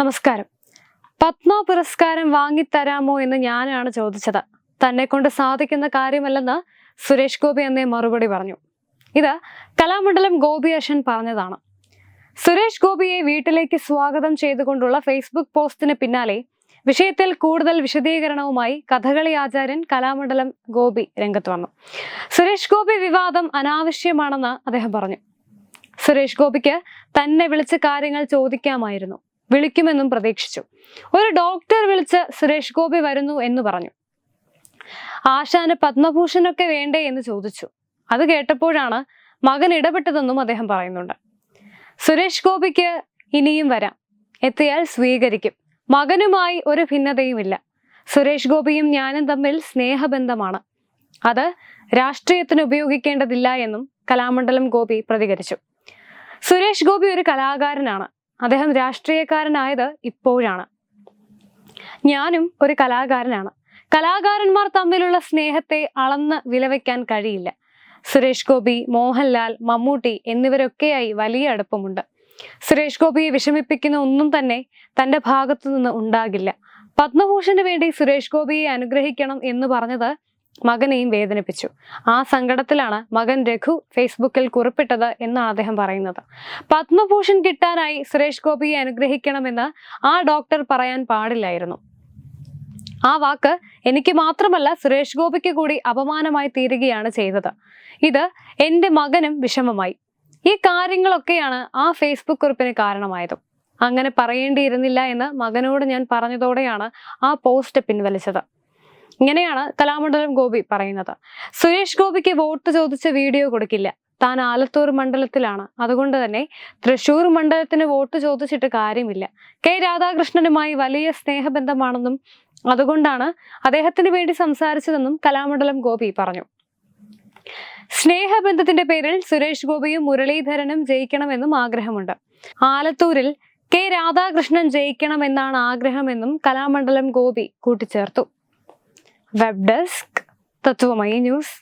നമസ്കാരം. പത്മ പുരസ്കാരം വാങ്ങിത്തരാമോ എന്ന് ഞാനാണ് ചോദിച്ചത്. തന്നെ കൊണ്ട് സാധിക്കുന്ന കാര്യമല്ലെന്ന് സുരേഷ് ഗോപി എന്നേ മറുപടി പറഞ്ഞു. ഇത് കലാമണ്ഡലം ഗോപി അഷൻ പറഞ്ഞതാണ്. സുരേഷ് ഗോപിയെ വീട്ടിലേക്ക് സ്വാഗതം ചെയ്തുകൊണ്ടുള്ള ഫേസ്ബുക്ക് പോസ്റ്റിന് പിന്നാലെ വിഷയത്തിൽ കൂടുതൽ വിശദീകരണവുമായി കഥകളി ആചാര്യൻ കലാമണ്ഡലം ഗോപി രംഗത്ത് വന്നു. സുരേഷ് ഗോപി വിവാദം അനാവശ്യമാണെന്ന് അദ്ദേഹം പറഞ്ഞു. സുരേഷ് ഗോപിക്ക് തന്നെ വിളിച്ച് കാര്യങ്ങൾ ചോദിക്കാമായിരുന്നു. വിളിക്കുമെന്നും പ്രതീക്ഷിച്ചു. ഒരു ഡോക്ടർ വിളിച്ച് സുരേഷ് ഗോപി വരുന്നു എന്ന് പറഞ്ഞു. ആശാന് പത്മഭൂഷണൊക്കെ വേണ്ടേ എന്ന് ചോദിച്ചു. അത് കേട്ടപ്പോഴാണ് മകൻ ഇടപെട്ടതെന്നും അദ്ദേഹം പറയുന്നുണ്ട്. സുരേഷ് ഗോപിക്ക് ഇനിയും വരാം. എത്തിയാൽ സ്വീകരിക്കും. മകനുമായി ഒരു ഭിന്നതയുമില്ല. സുരേഷ് ഗോപിയും ഞാനും തമ്മിൽ സ്നേഹബന്ധമാണ്. അത് രാഷ്ട്രീയത്തിന് ഉപയോഗിക്കേണ്ടതില്ല എന്നും കലാമണ്ഡലം ഗോപി പ്രതികരിച്ചു. സുരേഷ് ഗോപി ഒരു കലാകാരനാണ്. അദ്ദേഹം രാഷ്ട്രീയക്കാരനായത് ഇപ്പോഴാണ്. ഞാനും ഒരു കലാകാരനാണ്. കലാകാരന്മാർ തമ്മിലുള്ള സ്നേഹത്തെ അളന്ന് വിലവെക്കാൻ കഴിയില്ല. സുരേഷ് ഗോപി മോഹൻലാൽ മമ്മൂട്ടി എന്നിവരൊക്കെയായി വലിയ അടുപ്പമുണ്ട്. സുരേഷ് ഗോപിയെ വിഷമിപ്പിക്കുന്ന ഒന്നും തന്നെ തന്റെ ഭാഗത്തു നിന്ന് ഉണ്ടാകില്ല. പത്മഭൂഷന് വേണ്ടി സുരേഷ് ഗോപിയെ അനുഗ്രഹിക്കണം എന്ന് പറഞ്ഞത് മകനെയും വേദനിപ്പിച്ചു. ആ സങ്കടത്തിലാണ് മകൻ രഘു ഫേസ്ബുക്കിൽ കുറിപ്പിട്ടത് എന്നാണ് അദ്ദേഹം പറയുന്നത്. പത്മഭൂഷൺ കിട്ടാനായി സുരേഷ് ഗോപിയെ അനുഗ്രഹിക്കണമെന്ന് ആ ഡോക്ടർ പറയാൻ പാടില്ലായിരുന്നു. ആ വാക്ക് എനിക്ക് മാത്രമല്ല സുരേഷ് ഗോപിക്ക് കൂടി അപമാനമായി തീരുകയാണ് ചെയ്തത്. ഇത് എന്റെ മകനും വിഷമമായി. ഈ കാര്യങ്ങളൊക്കെയാണ് ആ ഫേസ്ബുക്ക് കുറിപ്പിന് കാരണമായതും. അങ്ങനെ പറയേണ്ടിയിരുന്നില്ല എന്ന് മകനോട് ഞാൻ പറഞ്ഞതോടെയാണ് ആ പോസ്റ്റ് പിൻവലിച്ചത്. ഇങ്ങനെയാണ് കലാമണ്ഡലം ഗോപി പറയുന്നത്. സുരേഷ് ഗോപിക്ക് വോട്ട് ചോദിച്ച വീഡിയോ കൊടുക്കില്ല. താൻ ആലത്തൂർ മണ്ഡലത്തിലാണ്. അതുകൊണ്ട് തന്നെ തൃശൂർ മണ്ഡലത്തിന് വോട്ട് ചോദിച്ചിട്ട് കാര്യമില്ല. കെ രാധാകൃഷ്ണനുമായി വലിയ സ്നേഹബന്ധമാണെന്നും അതുകൊണ്ടാണ് അദ്ദേഹത്തിന് വേണ്ടി സംസാരിച്ചതെന്നും കലാമണ്ഡലം ഗോപി പറഞ്ഞു. സ്നേഹബന്ധത്തിന്റെ പേരിൽ സുരേഷ് ഗോപിയും മുരളീധരനും ജയിക്കണമെന്നും ആഗ്രഹമുണ്ട്. ആലത്തൂരിൽ കെ രാധാകൃഷ്ണൻ ജയിക്കണമെന്നാണ് ആഗ്രഹമെന്നും കലാമണ്ഡലം ഗോപി കൂട്ടിച്ചേർത്തു. Web desk Tatwamayi news